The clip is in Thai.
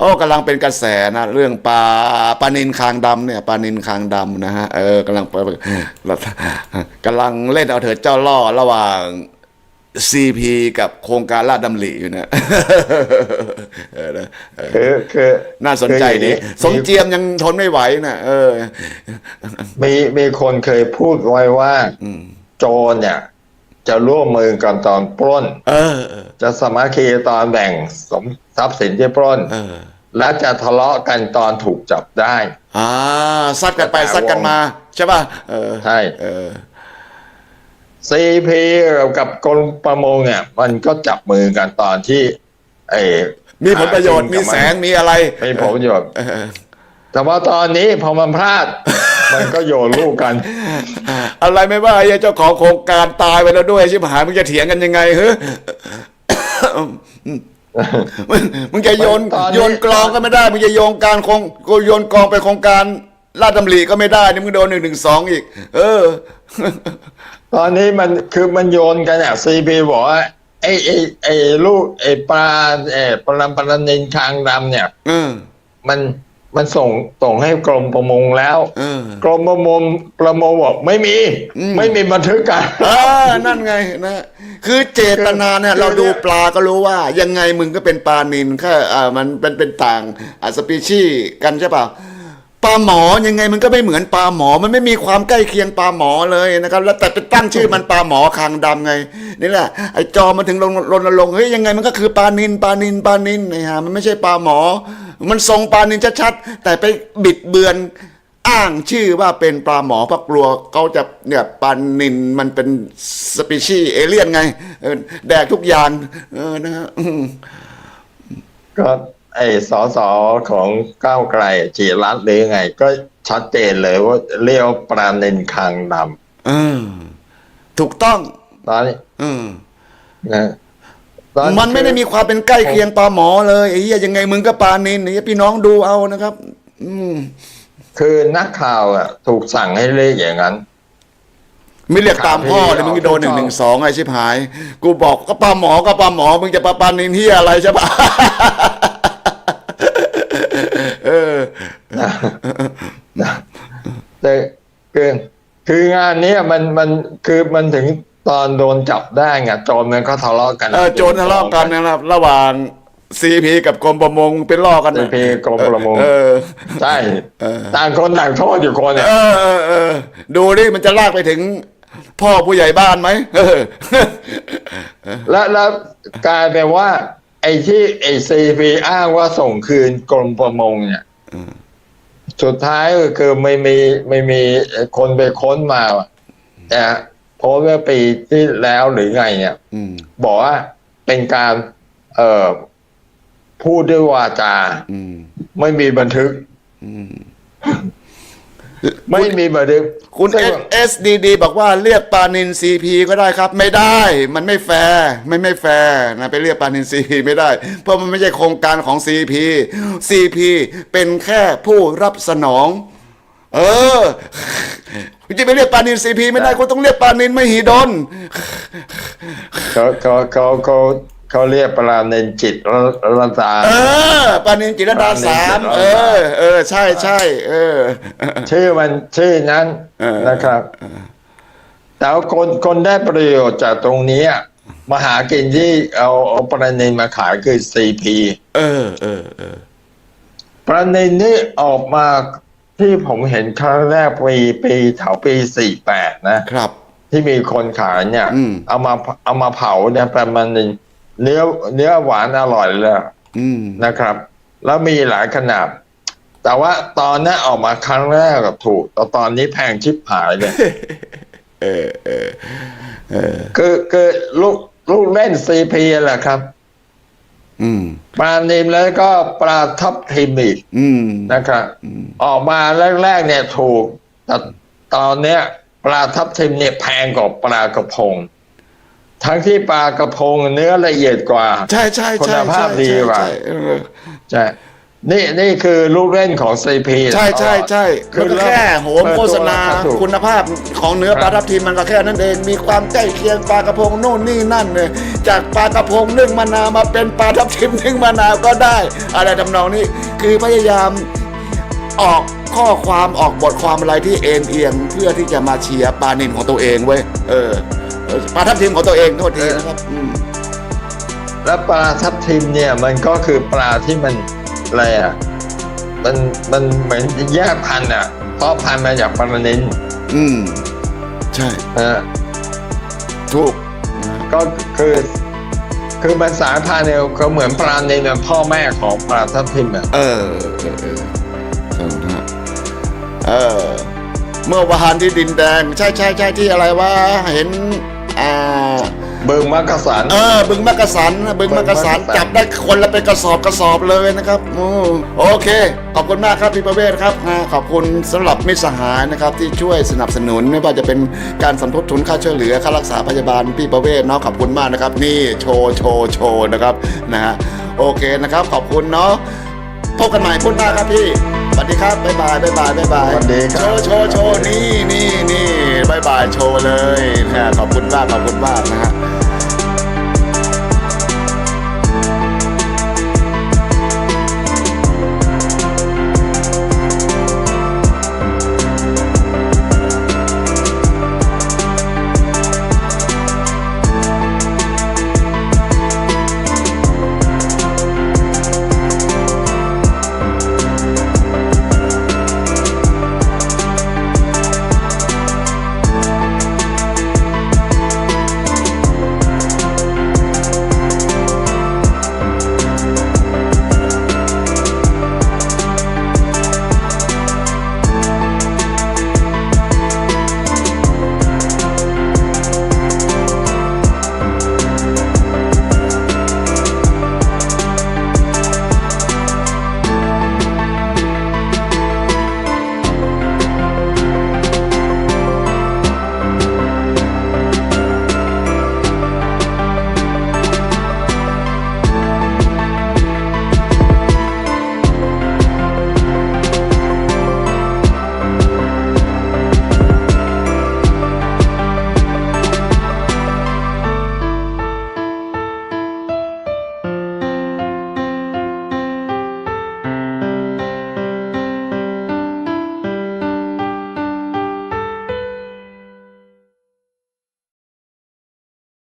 โอ้กำลังเป็นกระแสนะเรื่องปลาปลานินคางดำเนี่ยปลานินคางดำนะฮะเออกำลังกำลังเล่นเอาเถิดเจ้าล่อระหว่างซีพีกับโครงการลาดดำริอยู่นะเออนะเออคือคือน่าสนใจดีคืออย่างนี้สมเจียมยังทนไม่ไหวนะเออ มีมีคนเคยพูดไว้ว่าโจรเนี่ย จะร่วมมือกันตอนปล้น เออเออจะสามัคคีตอนแบ่งสมทรัพย์สินที่ปล้น เออ และจะทะเลาะกันตอนถูกจับได้ อ่าซัดกันไปแต่ซัดกันมา ใช่ป่ะเออใช่ เออ ซีพีกับกรมประมงเนี่ยมันก็จับมือกันตอนที่ไอ้มีผลประโยชน์หามีกินกับแสงมีอะไรมีผลประโยชน์ เออ แต่ว่าตอนนี้พอมันพลาด มันก็โยนลูกกัน อะไรไม่ว่าไอ้เจ้าของโครงการตายไปแล้วด้วยชิบหายมึงจะเถียงกันยังไงเฮ้ยมึงมึงจะโยนตอนนี้โยนกลองก็ไม่ได้มึงจะโยนการโครงกูโยนกลองไปโครงการลาดดำริก็ไม่ได้นี่มึงโดนหนึ่งหนึ่งสองอีก เออ ตอนนี้มันคือมันโยนกันอะซีพีบอกว่าไอ้ไอ้ไอ้ลูกไอ้ปลาไอ้ปลาปลานินคางดำเนี่ยเออมัน มันส่งส่งให้กรมประมงแล้วเออกรมประมงประมงบอกไม่มีอืมไม่มีบันทึกกันอ่านั่นไงนะ คือเจตนาเนี่ยคือเราดูปลาก็รู้ว่า ยังไงมึงก็เป็นปลานินแค่อ่ามันเป็นเป็นต่างอ่าสปีชีส์กันใช่เปล่าปลาหมอยังไงมันก็ไม่เหมือนปลาหมอ มันไม่มีความใกล้เคียงปลาหมอเลยนะครับ แล้วแต่ไปตั้งชื่อมันปลาหมอคางดำไงนี่แหละไอ้จอมันถึงลงรณรงค์เฮ้ยยังไงมันก็คือปลานินปลานินปลานินไอ้ห่ามันไม่ใช่ปลาหมอ มันทรงปลานินชัดๆแต่ไปบิดเบือนอ้างชื่อว่าเป็นปลาหมอเพราะกลัวเขาจะเนี่ยปลานินมันเป็นสปีชีส์เอเลี่ยนไงเออแดกทุกอย่างเออนะฮะอืมก็ไอ้สอสอของก้าวไกลจีรัตน์หรือไง ก็ชัดเจนเลยว่าเรียกว่าปลาเนนคางดเออถูกต้องำตอนนี้เออนะตอ มันไม่ได้มีความเป็นใกล้เคียงปลาหมอเลยไอ้เหี้ยยังไงมึงก็ปลานินไอ้เหี้ยพี่น้องดูเอานะครับ อืม คือนักข่าวอะ ถูกสั่งให้เรียกอย่างนั้นไม่เรียกตามพ่อเลยครับมึงจะโดนหพี่นึ่งหเอานึ่งสองไอ้ชิบหาย กูบอกก็ปลาหมอก็ปลาหมอมึงจะปลาปลานินที่อะไรใช่ปะเออแต่คือคืองานเนี้ยมันมันคือมันถึง ตอนโดนจับได้ไงโจรมันก็ทะเลาะกันเออโจรทะเลาะกันนะครับ ระหว่างซีพีกับกรมประมงเป็นล่อกันซีพีกรมประมงเออ ใช่เออต่างคนต่างโทษอยู่คนเนี่ย เออเออเออดูดิมันจะลากไปถึงพ่อผู้ใหญ่บ้านไหมเออ แล้วแล้วกลายเป็นว่า ไอ้ที่ไอ้ซีพีอ้างว่าส่งคืนกรมประมงเนี่ยสุดท้ายก็คือไม่มีไม่มีคนไปค้นมาแต่ โพสต์เมื่อปีที่แล้วหรือไงเนี่ยอืมบอกว่าเป็นการเอ่อพูดด้วยวาจาอืมไม่มีบันทึกอืมไม่มีบันทึก คุณซึ่ง S D D บอกว่าเรียกปานิน CP ก็ได้ครับ ไม่ได้ มันไม่แฟร์ไม่ไม่แฟร์นะไปเรียกปานิน CP ไม่ได้ เพราะมันไม่ใช่โครงการของ CP CP เป็นแค่ผู้รับสนอง เออคุณจะไปเรียกปานิน CP ไม่ได้คุณต้องเรียกปานินไม่หีดนเขาเขาเขาเขาเขาเรียกปราเนนจิตรัตาเออปานินจิรดาสามเออ เออ ใช่ใช่เออ ชื่อมันชื่อนั้นเออนะครับแต่ว่าคนคนได้ประโยชน์จากตรงนี้อะมาหากินที่เอาเอาปราเนนมาขายคือซีพีเออเออเออปราเนนนี่ออกมา ที่ผมเห็นครั้งแรกปีปีแถวปีสี่แปดนะครับ ที่มีคนขายเนี่ย อืม เอามาเอามาเผาเนี่ยประมาณหนึ่งเนื้อเนื้อหวานอร่อยเลยอืมนะครับ แล้วมีหลายขนาด แต่ว่าตอนนั้นออกมาครั้งแรกกับถูก แต่ตอนนี้แพงชิบหายเลย เออเออเออคือคือลูกลูกเล่นซีพีแหละครับอืม ปลานิมแล้วก็ปลาทับทิมอีกอืมนะครับออกมาแรกๆเนี่ยถูกแต่ตอนเนี้ย ปลาทับทิมเนี่ยแพงกว่าปลากระพง ทั้งที่ปลากระพงเนื้อละเอียดกว่า ใช่ใช่ใช่คุณภาพดีใช่ว่ะใช่เออใช่ นี่นี่คือลูกเล่นของซีพีใช่ใช่ใช่คืมันอก็แค่โหมเปิดตัวโฆษณาราคาถูกคุณภาพของเนื้อปลาทับทิมมันก็แค่นั้นเอง มีความใกล้เคียงปลากระพงโน่นนี่นั่นเลยจากปลากระพงนึ่งมะนาวมาเป็นปลาทับทิมนึ่งมะนาวก็ได้ อะไรทำนองนี้คือพยายามออกข้อความออกบทความอะไรที่เอ็นเอียงเพื่อที่จะมาเชียร์ปลานินของตัวเองเว้ยเออเออปลาทับทิมของตัวเองโทษทีนะครับอืมแล้วปลาทับทิมเนี่ยมันก็คือปลาที่มัน อะไรอะ มันมันเหมือนแยกพันธุ์อะ เพราะพันธุ์มาจากปลานินอืม ใช่ นะถูกก็คือ คือมันสายพันธุ์เนี่ยก็เหมือนปลานินเป็นพ่อแม่ของปลาทับทิมอะ เออเออเออใช่ฮะเออ เมื่อวานที่ดินแดง ใช่ใช่ใช่ที่อะไรวะเห็น อ่า บึงมักกะสัน เออบึงมักกะสันนะบึงมักกะสันบึงมักกะสัน จับได้คนละเป็นกระสอบกระสอบเลยนะครับอืมโอเค ขอบคุณมากครับพี่ประเวศครับอ่าขอบคุณสำหรับมิตรสหายนะครับที่ช่วยสนับสนุนไม่ว่าจะเป็นการสมทบทุนค่าช่วยเหลือค่ารักษาพยาบาลพี่ประเวศเนาะขอบคุณมากนะครับ นี่โชว์โชว์โชว์นะครับนะฮะโอเคนะครับ ขอบคุณเนาะพบกันใหม่พุ่นหน้าครับพี่ส วัสดีครับบ๊ายบายบ๊ายบายบ๊ายบายสวัสดีครับโชว์โชว์โชว์นี่นี่นี่บ๊ายบายโชว์เลยนะฮะขอบคุณมากขอบคุณมากนะฮะ